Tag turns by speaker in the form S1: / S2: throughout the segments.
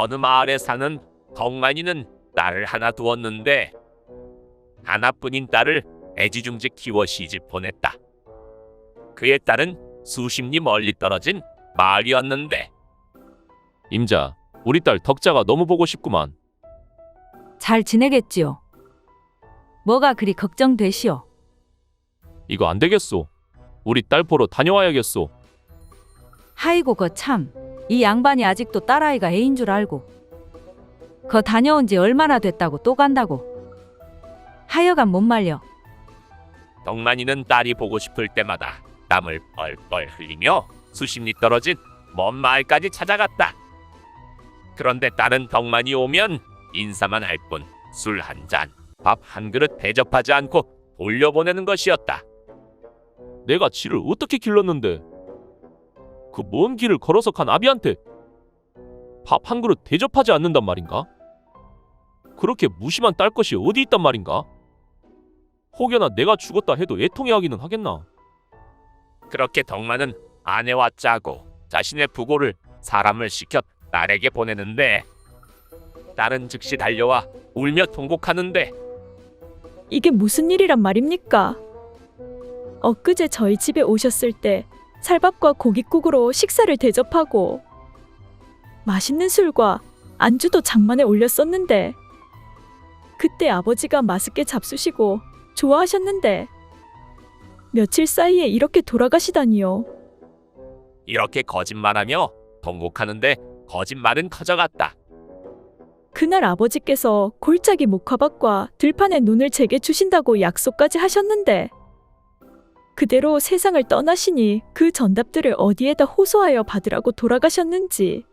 S1: 어느 마을에 사는 덕만이는 딸을 하나 두었는데 하나뿐인 딸을 애지중지 키워 시집 보냈다. 그의 딸은 수십 리 멀리 떨어진 마을이었는데
S2: 임자, 우리 딸 덕자가 너무 보고 싶구만.
S3: 잘 지내겠지요? 뭐가 그리 걱정되시오?
S2: 이거 안 되겠소. 우리 딸 보러 다녀와야겠소.
S3: 하이고 거 참. 이 양반이 아직도 딸아이가 애인 줄 알고. 거 다녀온 지 얼마나 됐다고 또 간다고. 하여간 못 말려.
S1: 덕만이는 딸이 보고 싶을 때마다 땀을 뻘뻘 흘리며 수십 리 떨어진 먼 마을까지 찾아갔다. 그런데 딸은 덕만이 오면 인사만 할 뿐 술 한 잔, 밥 한 그릇 대접하지 않고 돌려보내는 것이었다.
S2: 내가 지를 어떻게 길렀는데? 그 먼 길을 걸어서 간 아비한테 밥 한 그릇 대접하지 않는단 말인가? 그렇게 무심한 딸 것이 어디 있단 말인가? 혹여나 내가 죽었다 해도 애통해하기는 하겠나?
S1: 그렇게 덕만은 아내와 짜고 자신의 부고를 사람을 시켜 딸에게 보내는데 딸은 즉시 달려와 울며 통곡하는데
S4: 이게 무슨 일이란 말입니까? 엊그제 저희 집에 오셨을 때 살밥과 고깃국으로 식사를 대접하고 맛있는 술과 안주도 장만에 올렸었는데 그때 아버지가 맛있게 잡수시고 좋아하셨는데 며칠 사이에 이렇게 돌아가시다니요.
S1: 이렇게 거짓말하며 통곡하는데 거짓말은 커져갔다.
S4: 그날 아버지께서 골짜기 목화밭과 들판에 눈을 제게 주신다고 약속까지 하셨는데 그대로 세상을 떠나시니 그 전답들을 어디에다 호소하여 받으라고 돌아가셨는지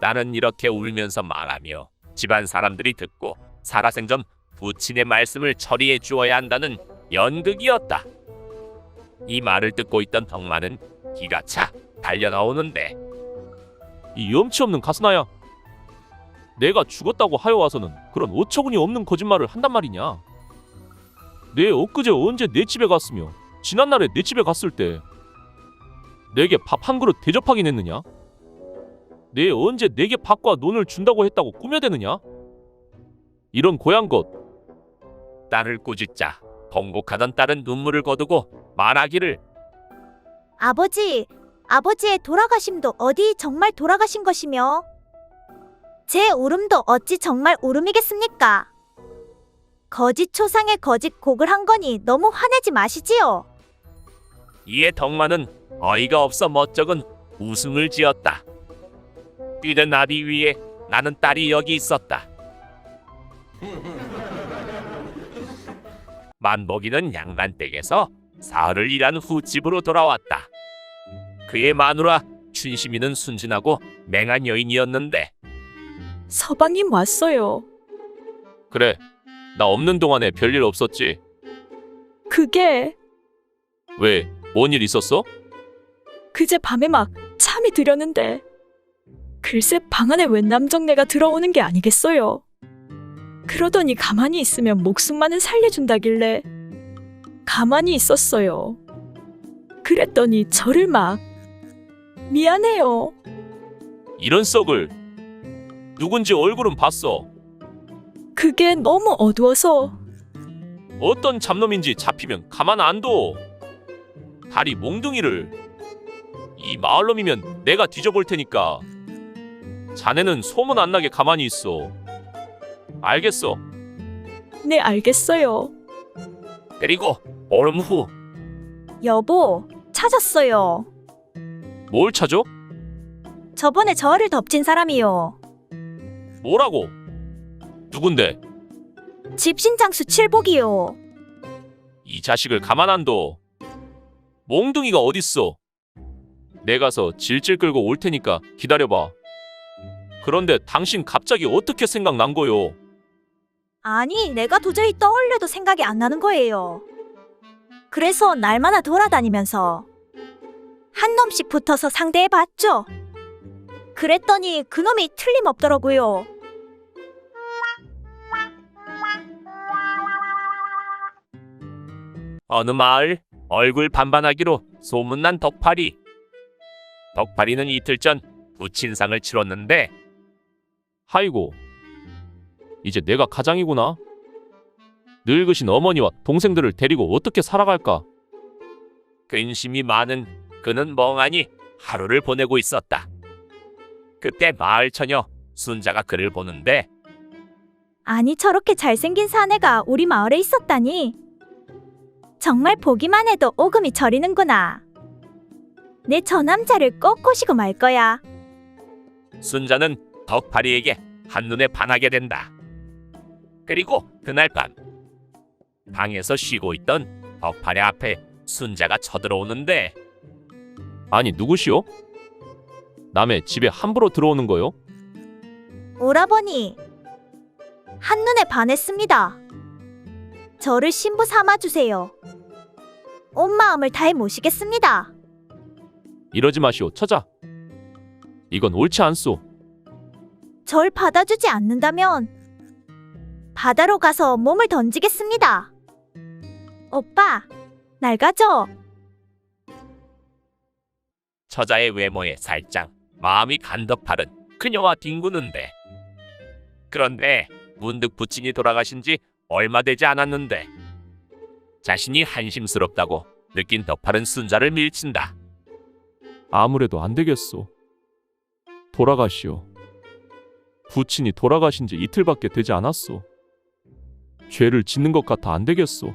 S1: 나는 이렇게 울면서 말하며 집안 사람들이 듣고 살아생전 부친의 말씀을 처리해 주어야 한다는 연극이었다. 이 말을 듣고 있던 덕만은 기가 차 달려 나오는데
S2: 이 염치 없는 가스나야. 내가 죽었다고 하여 와서는 그런 어처구니 없는 거짓말을 한단 말이냐? 내 엊그제 언제 내 집에 갔으며 지난날에 내 집에 갔을 때 내게 밥 한 그릇 대접하긴 했느냐? 내 언제 내게 밥과 논을 준다고 했다고 꾸며대느냐? 이런 고향 것
S1: 딸을 꾸짖자 통곡하던 딸은 눈물을 거두고 말하기를
S5: 아버지, 아버지의 돌아가심도 어디 정말 돌아가신 것이며 제 울음도 어찌 정말 울음이겠습니까? 거짓 초상에 거짓 곡을 한 거니 너무 화내지 마시지요.
S1: 이에 덕만은 어이가 없어 멋쩍은 웃음을 지었다. 뛰는 나비 위에 나는 딸이 여기 있었다. 만복이는 양반댁에서 사흘을 일한 후 집으로 돌아왔다. 그의 마누라 춘심이는 순진하고 맹한 여인이었는데
S4: 서방님 왔어요.
S2: 그래 나 없는 동안에 별일 없었지
S4: 그게
S2: 왜 뭔 일 있었어?
S4: 그제 밤에 막 참이 들였는데 글쎄 방 안에 웬 남정네가 들어오는 게 아니겠어요. 그러더니 가만히 있으면 목숨만은 살려준다길래 가만히 있었어요. 그랬더니 저를 막 미안해요.
S2: 이런 썩을 누군지 얼굴은 봤어
S4: 그게 너무 어두워서
S2: 어떤 잡놈인지 잡히면 가만 안 둬. 다리 몽둥이를 이 마을놈이면 내가 뒤져볼 테니까 자네는 소문 안 나게 가만히 있어. 알겠어.
S4: 네 알겠어요.
S1: 그리고 보름 후
S5: 여보, 찾았어요.
S2: 뭘 찾아?
S5: 저번에 저를 덮친 사람이요.
S2: 뭐라고? 누군데?
S5: 집 신장 수 칠복이요.
S2: 이 자식을 가만 안 둬. 몽둥이가 어딨어? 내 가서 질질 끌고 올 테니까 기다려봐. 그런데 당신 갑자기 어떻게 생각난 거요?
S5: 아니, 내가 도저히 떠올려도 생각이 안 나는 거예요. 그래서 날마다 돌아다니면서 한 놈씩 붙어서 상대해 봤죠. 그랬더니 그놈이 틀림없더라고요.
S1: 어느 마을 얼굴 반반하기로 소문난 덕파리. 덕파리는 이틀 전 부친상을 치렀는데
S2: 하이고. 이제 내가 가장이구나. 늙으신 어머니와 동생들을 데리고 어떻게 살아갈까?
S1: 근심이 많은 그는 멍하니 하루를 보내고 있었다. 그때 마을 처녀 순자가 그를 보는데
S5: 아니 저렇게 잘생긴 사내가 우리 마을에 있었다니. 정말 보기만 해도 오금이 저리는구나. 내 저 남자를 꼭 꼬시고 말 거야.
S1: 순자는 덕파리에게 한눈에 반하게 된다. 그리고 그날 밤 방에서 쉬고 있던 덕파리 앞에 순자가 쳐들어오는데
S2: 아니 누구시오? 남의 집에 함부로 들어오는 거요?
S5: 오라버니, 한눈에 반했습니다. 저를 신부 삼아 주세요. 온 마음을 다해 모시겠습니다.
S2: 이러지 마시오, 처자. 이건 옳지 않소.
S5: 절 받아주지 않는다면 바다로 가서 몸을 던지겠습니다. 오빠, 날 가져.
S1: 처자의 외모에 살짝 마음이 간덕파른 그녀와 뒹구는데 그런데 문득 부친이 돌아가신 지 얼마 되지 않았는데 자신이 한심스럽다고 느낀 덕파른 순자를 밀친다.
S2: 아무래도 안 되겠소. 돌아가시오. 부친이 돌아가신 지 이틀밖에 되지 않았소. 죄를 짓는 것 같아 안 되겠소.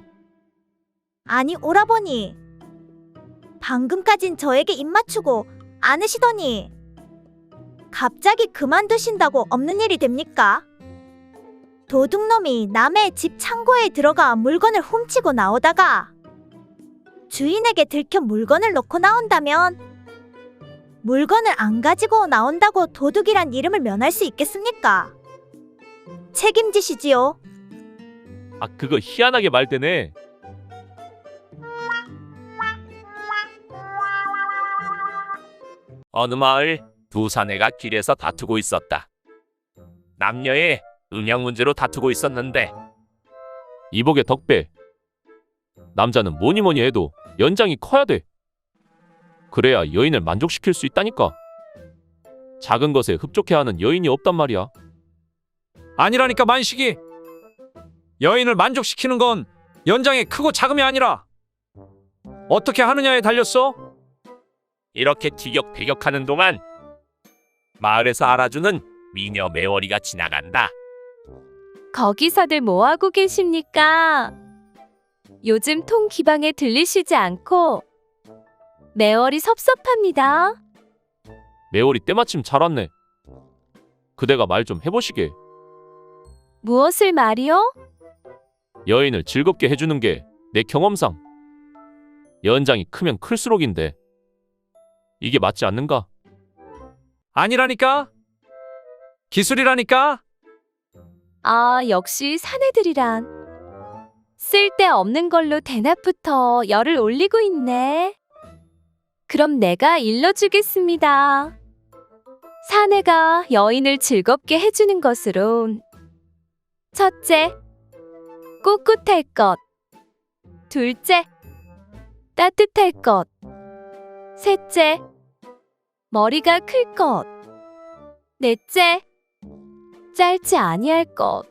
S5: 아니, 오라버니. 방금까진 저에게 입 맞추고 안으시더니 갑자기 그만두신다고 없는 일이 됩니까? 도둑놈이 남의 집 창고에 들어가 물건을 훔치고 나오다가 주인에게 들켜 물건을 놓고 나온다면 물건을 안 가지고 나온다고 도둑이란 이름을 면할 수 있겠습니까? 책임지시지요.
S2: 아, 그거 희한하게 말되네.
S1: 어느 마을 두 사내가 길에서 다투고 있었다. 남녀의 음양 문제로 다투고 있었는데
S2: 이복의 덕배. 남자는 뭐니 뭐니 해도 연장이 커야 돼. 그래야 여인을 만족시킬 수 있다니까. 작은 것에 흡족해하는 여인이 없단 말이야.
S6: 아니라니까 만식이 여인을 만족시키는 건 연장의 크고 작음이 아니라 어떻게 하느냐에 달렸어?
S1: 이렇게 티격태격하는 동안 마을에서 알아주는 미녀 매월이가 지나간다.
S7: 거기서들 뭐하고 계십니까? 요즘 통 기방에 들리시지 않고 매월이 섭섭합니다.
S2: 매월이 때마침 잘 왔네. 그대가 말 좀 해보시게.
S7: 무엇을 말이요?
S2: 여인을 즐겁게 해주는 게 내 경험상 연장이 크면 클수록인데 이게 맞지 않는가?
S6: 아니라니까 기술이라니까
S7: 아, 역시 사내들이란. 쓸데없는 걸로 대낮부터 열을 올리고 있네. 그럼 내가 일러주겠습니다. 사내가 여인을 즐겁게 해주는 것으론 첫째, 꿋꿋할 것. 둘째, 따뜻할 것. 셋째, 머리가 클 것. 넷째, 짧지 아니할 것.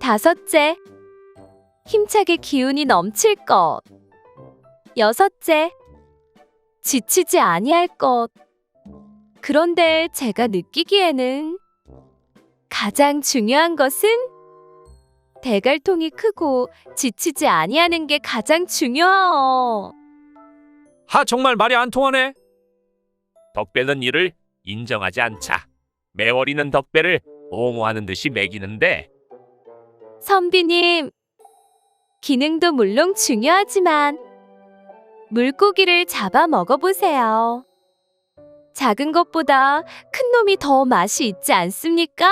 S7: 다섯째, 힘차게 기운이 넘칠 것. 여섯째, 지치지 아니할 것. 그런데 제가 느끼기에는 가장 중요한 것은 대갈통이 크고 지치지 아니하는 게 가장 중요하오.
S6: 하 정말 말이 안 통하네
S1: 덕배는 이를 인정하지 않자 매월이는 덕배를 옹호하는 듯이 매기는데
S7: 선비님, 기능도 물론 중요하지만 물고기를 잡아 먹어보세요. 작은 것보다 큰 놈이 더 맛이 있지 않습니까?